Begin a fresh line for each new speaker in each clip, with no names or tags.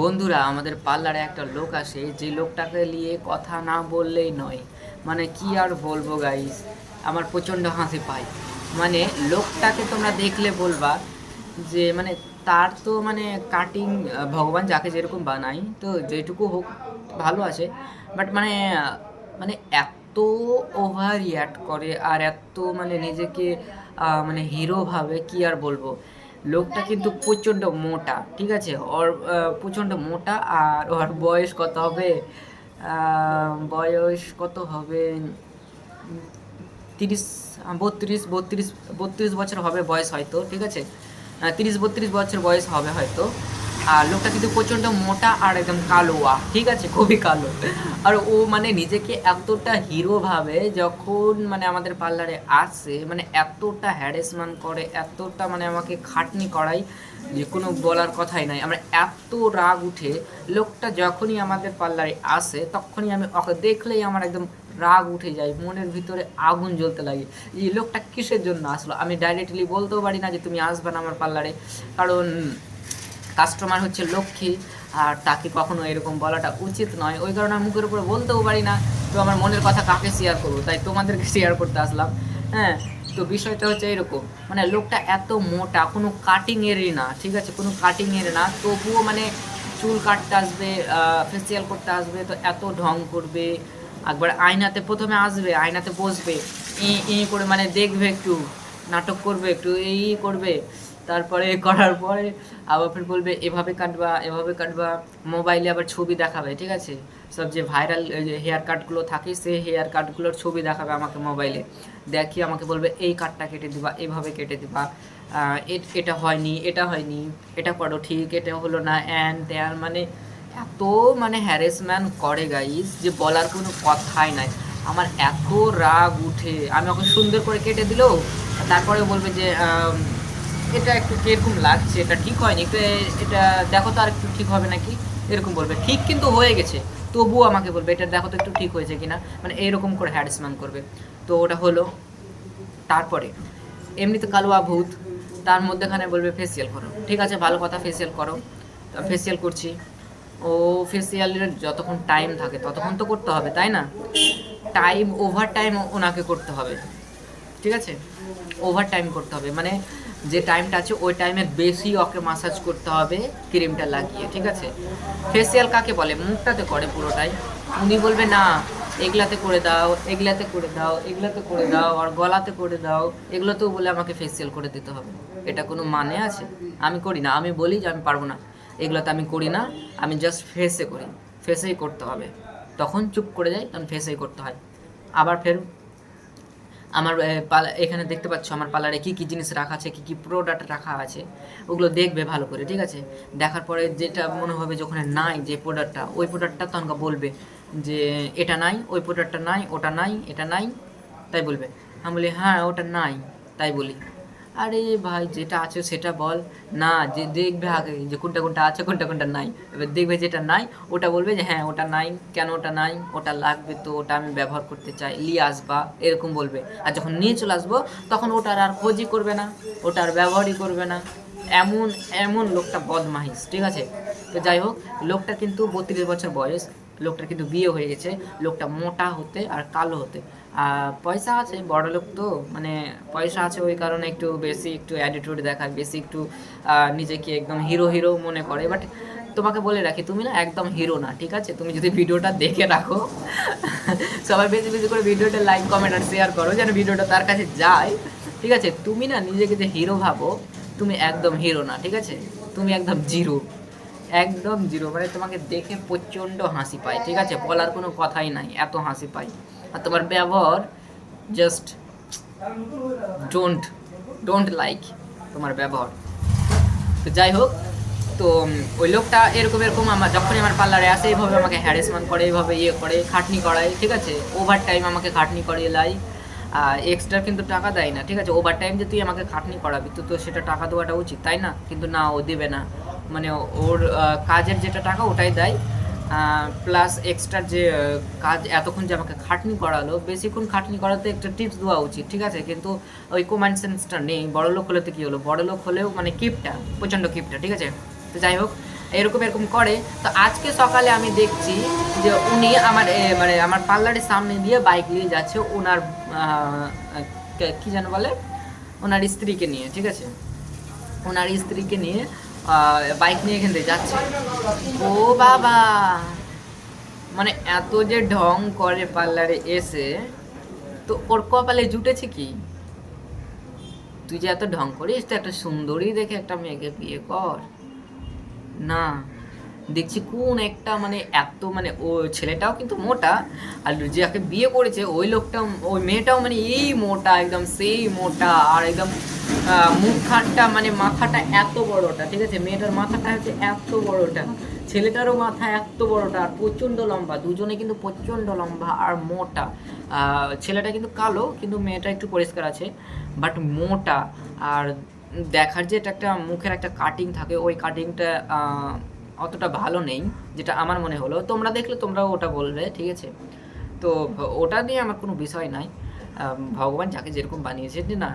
বন্ধুরা, আমাদের পার্লারে একটা লোক আসে, যে লোকটাকে নিয়ে কথা না বললেই নয়। মানে কি আর বলব গাইস আমার প্রচণ্ড হাসি পায়। মানে লোকটাকে তোমরা দেখলে বলবা যে মানে তার তো মানে কাটিং ভগবান যাকে যেরকম বানাই তো যেটুকু হোক, ভালো আছে। বাট মানে মানে এত ওভার রিয়াক্ট করে আর এত মানে নিজেকে মানে হিরো ভাবে কি আর বলব? লোকটা কিন্তু প্রচণ্ড মোটা, ঠিক আছে? ওর প্রচণ্ড মোটা আর ওর বয়স কত হবে? বয়স কত হবে? তিরিশ, বত্রিশ বত্রিশ বত্রিশ বছর হবে বয়স হয়তো, ঠিক আছে? তিরিশ, বত্রিশ বছর বয়স হবে হয়তো। আর লোকটা কিন্তু প্রচণ্ড মোটা আর একদম কালোয়া, ঠিক আছে? খুবই কালো। আর ও মানে নিজেকে এতটা হিরো ভাবে যখন মানে আমাদের পার্লারে আসে মানে এতটা হ্যারাসমেন্ট করে, এতটা মানে আমাকে খাটনি করাই যে কোনো বলার কথাই নাই। আমার এত রাগ উঠে লোকটা যখনই আমাদের পার্লারে আসে, তখনই আমি ওকে দেখলেই আমার একদম রাগ উঠে যায়, মনের ভিতরে আগুন জ্বলতে লাগে। এই লোকটা কিসের জন্য আসলো? আমি ডাইরেক্টলি বলতেও পারি না যে তুমি আসবে না আমার পার্লারে কারণ কাস্টমার হচ্ছে লক্ষ্মী, আর তাকে কখনো এরকম বলাটা উচিত নয়। ওই কারণে আমি মুখের উপরে বলতেও পারি না, তো আমার মনের কথা কাকে শেয়ার করব, তাই তোমাদেরকে শেয়ার করতে আসলাম। হ্যাঁ তো বিষয়টা হচ্ছে এরকম মানে লোকটা এত মোটা, কোনো কাটিং এরই না, ঠিক আছে? কোনো কাটিং এর না, তবুও মানে চুল কাটতে আসবে ফেসিয়াল করতে আসবে, তো এত ঢং করবে, একবার আয়নাতে প্রথমে আসবে, আয়নাতে বসবে ই ই করে মানে দেখবে একটু, নাটক করবে, একটু এই করবে তারপরে করার পরে আবার ফের বলবে, এভাবে কাটবা এভাবে কাটবা। মোবাইলে আবার ছবি দেখাবে, ঠিক আছে? সব যে ভাইরাল হেয়ার কাটগুলো থাকে সেই হেয়ার কাটগুলোর ছবি দেখাবে আমাকে মোবাইলে। দেখি আমাকে বলবে, এই কাটটা কেটে দিবা, এভাবে কেটে দিবা। এটা হয়নি এটা হয়নি, এটা করো, ঠিক, এটা হলো না অ্যান ত্যান মানে এত মানে হ্যারাসমেন্ট করে গাইস যে বলার কোনো কথাই নাই। আমার এত রাগ উঠে, আমি ওকে সুন্দর করে কেটে দিলেও তারপরে বলবে যে এটা একটু কীরকম লাগছে? এটা ঠিক হয়নি? একটু এটা দেখো তো আর একটু ঠিক হবে নাকি? এরকম বলবে। ঠিক কিন্তু হয়ে গেছে। তবুও আমাকে বলবে, এটা দেখো তো একটু ঠিক হয়েছে কিনা? মানে এইরকম করে হ্যারাসমেন্ট করবে। তো ওটা হলো। তারপরে, এমনিতে কালুয়া ভূত, তার মধ্যেখানে বলবে ফেসিয়াল করো। ঠিক আছে, ভালো কথা ফেসিয়াল করো। ফেসিয়াল করছি। ও ফেসিয়ালের যতক্ষণ টাইম থাকে, ততক্ষণ তো করতে হবে, তাই না? টাইম ওভার টাইম ওনাকে করতে হবে। ঠিক আছে? ওভার টাইম করতে হবে। মানে যে টাইমটা আছে, ওই টাইমের বেশি ওকে মাসাজ করতে হবে ক্রিমটা লাগিয়ে, ঠিক আছে? ফেসিয়াল কাকে বলে? মুখটাতে করে পুরোটাই। উনি বলবে, না, এগুলাতে করে দাও, এগুলাতে করে দাও, এগুলাতে করে দাও, আর গলাতে করে দাও। এগুলোতেও বলে আমাকে ফেসিয়াল করে দিতে হবে। এটা কোনো মানে আছে? আমি করি না। আমি বলি যে আমি পারব না। এগুলোতে আমি করি না। আমি জাস্ট ফেসে করি। ফেসেই করতে হবে। তখন চুপ করে যাই তখন ফেসেই করতে হয়। আবার ফের আমার পালা- এখানে দেখতে পাচ্ছ আমার পার্লারে কী কী জিনিস রাখা আছে, কী কী প্রোডাক্ট রাখা আছে, ওগুলো দেখবে ভালো করে, ঠিক আছে? দেখার পরে যেটা মনে হবে যখন নাই যে প্রোডাক্টটা ওই প্রোডাক্টটা তখন বলবে যে এটা নাই, ওই প্রোডাক্টটা নাই, ওটা নাই, এটা নাই, তাই বলবে। আমি বলি হ্যাঁ ওটা নাই। তাই বলি। আরে ভাই, যেটা আছে সেটা বল। না, যে দেখবে আগে যে কোনটা কোনটা আছে, কোনটা কোনটা নাই। এবার দেখবে যেটা নাই, ওটা বলবে যে হ্যাঁ ওটা নাই। কেন ওটা নাই? ওটা লাগবে তো, ওটা আমি ব্যবহার করতে চাই। নিয়ে আসবা, এরকম বলবে। আর যখন নিয়ে চলে আসব, তখন ওটার আর খোঁজই করবে না। ওটার ব্যবহারই করবে না। এমন এমন লোকটা বদমাহিস ঠিক আছে? তো যাই হোক, লোকটা কিন্তু বত্রিশ বছর বয়স। লোকটার কিন্তু বিয়ে হয়ে গেছে, লোকটা মোটা হতে আর কালো হতে। আর পয়সা আছে, বড় লোক তো মানে পয়সা আছে ওই কারণে একটু বেশি একটু অ্যাটিটিউড দেখায়, বেশি একটু নিজেকে একদম হিরো হিরো মনে করে। বাট তোমাকে বলে রাখি, তুমি না একদম হিরো না, ঠিক আছে? তুমি যদি ভিডিওটা দেখে রাখো, সবাই বেশি বেশি করে ভিডিওটা লাইক কমেন্ট আর শেয়ার করো, যেন ভিডিওটা তার কাছে যায়। ঠিক আছে? তুমি না নিজেকে যে হিরো ভাবো, তুমি একদম হিরো না, ঠিক আছে? তুমি একদম জিরো একদম জিরো। মানে তোমাকে দেখে প্রচণ্ড হাসি পায়, ঠিক আছে? বলার কোনো কথাই নাই, এত হাসি পায়। আর তোমার ব্যবহার জাস্ট ডোন্ট ডোন্ট লাইক তোমার ব্যবহার। তো যাই হোক, তো ওই লোকটা এরকম এরকম আমার, যখনই আমার পার্লারে আসে, এইভাবে আমাকে হ্যারাসমেন্ট করে, এইভাবে ইয়ে করে, খাটনি করায়, ঠিক আছে? ওভার টাইম আমাকে খাটনি করিয়ে লাই এক্সট্রা কিন্তু টাকা দেয় না, ঠিক আছে? ওভার টাইম যে তুই আমাকে খাটনি করাবি, তো তো সেটা টাকা দেওয়াটা উচিত, তাই না? কিন্তু না, ও দেবে না। মানে ওর কাজের যেটা টাকা ওটাই দেয়। প্লাস এক্সট্রা যে কাজ এতক্ষণ যে আমাকে খাটনি করালো, বেশিক্ষণ খাটনি করাতে একটা টিপস দেওয়া উচিত, ঠিক আছে? কিন্তু ওই কমন সেন্সটা নেই, বড় লোক হলে তো কী হলো? বড় লোক হলেও মানে কিপটা প্রচণ্ড কিপটা ঠিক আছে? তো যাই হোক, এরকম এরকম করে। তো আজকে সকালে আমি দেখছি যে উনি আমার মানে আমার পার্লারের সামনে দিয়ে বাইক নিয়ে যাচ্ছে ওনার কী যেন বলে? ওনার স্ত্রীকে নিয়ে, ঠিক আছে? ওনার স্ত্রীকে নিয়ে বাইক নিয়ে এখান থেকে যাচ্ছে। ও বাবা! মানে এত যে ঢং করে পার্লারে এসে, তো ওর কপালে জুটেছে কি? তুই যে এত ঢং করিস, তো একটা সুন্দরী দেখে একটা মেয়েকে বিয়ে কর। না, দেখছি কোন একটা মানে এত মানে ও ছেলেটাও কিন্তু মোটা, আর যাকে বিয়ে করেছে, ওই লোকটাও, ওই মেয়েটাও মানে এই মোটা, একদম সেই মোটা, আর একদম মুখখানটা মানে মাথাটা এত বড়টা, ঠিক আছে? মেয়েটার মাথাটা হচ্ছে এত বড়টা, ছেলেটারও মাথা এত বড়টা, আর প্রচণ্ড লম্বা, দুজনে কিন্তু প্রচণ্ড লম্বা আর মোটা। ছেলেটা কিন্তু কালো, কিন্তু মেয়েটা একটু পরিষ্কার আছে বাট মোটা। আর দেখার যে এটা একটা মুখের একটা কাটিং থাকে, ওই কাটিংটা অতটা ভালো নেই, যেটা আমার মনে হলো। তোমরা দেখলে, তোমরাও ওটা বলবে, ঠিক আছে? তো ওটা নিয়ে আমার কোনো বিষয় নাই। ভগবান যাকে যেরকম বানিয়েছে, না?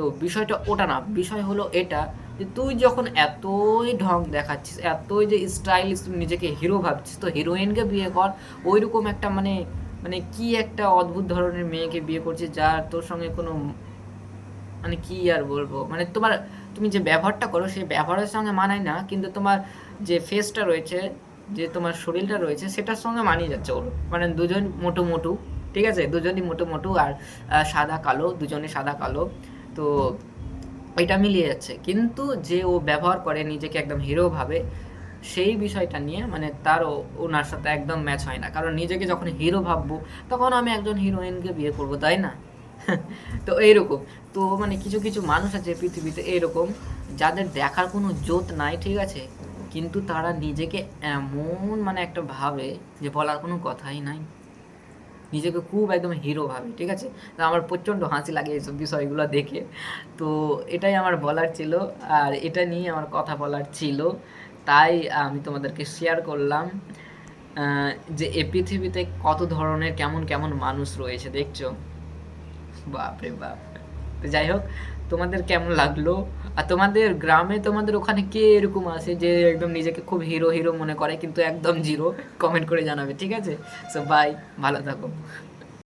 তো বিষয়টা ওটা না, বিষয় হলো এটা যে তুই যখন এতই ঢং দেখাচ্ছিস, এতই যে স্টাইলিশ নিজেকে হিরো ভাবছিস, তো হিরোইনকে বিয়ে কর, ওইরকম একটা মানে মানে কি একটা অদ্ভুত ধরনের মেয়েকে বিয়ে করছিস যার তোর সঙ্গে কোনো মানে কি আর বলব? মানে তোমার, তুমি যে ব্যবহারটা করো সেই ব্যবহারের সঙ্গে মানায় না, কিন্তু তোমার যে ফেসটা রয়েছে, যে তোমার শরীরটা রয়েছে, সেটার সঙ্গে মানিয়ে যাচ্ছে ওর। মানে দুজন মোটু মোটু, ঠিক আছে? দুজনই মোটু মোটু আর সাদা কালো, দুজনে সাদা কালো। তো এটা মিলিয়ে যাচ্ছে। কিন্তু যে ও ব্যবহার করে নিজেকে একদম হিরো ভাবে, সেই বিষয়টা নিয়ে মানে তার ও- ওনার সাথে একদম ম্যাচ হয় না। কারণ নিজেকে যখন হিরো ভাববো, তখন আমি একজন হিরোইনকে বিয়ে করব, তাই না? তো এইরকম। তো মানে কিছু কিছু মানুষ আছে পৃথিবীতে এরকম যাদের দেখার কোনো জোত নাই, ঠিক আছে? কিন্তু তারা নিজেকে এমন মানে একটা ভাবে যে বলার কোনো কথাই নাই। নিজেকে খুব একদম হিরো ভাবে, ঠিক আছে? তো আমার প্রচণ্ড হাসি লাগে এইসব বিষয়গুলো দেখে। তো এটাই আমার বলার ছিল, আর এটা নিয়ে আমার কথা বলার ছিল। তাই আমি তোমাদেরকে শেয়ার করলাম যে এ পৃথিবীতে কত ধরনের কেমন কেমন মানুষ রয়েছে, দেখছ? বাপরে বাপ। তো যাই হোক তোমাদের কেমন লাগল? আর তোমাদের গ্রামে তোমাদের ওখানে কে এরকম আছে যে একদম নিজেকে খুব হিরো হিরো মনে করে, কিন্তু একদম জিরো কমেন্ট করে জানাবে, ঠিক আছে? সো বাই ভালো থাকো।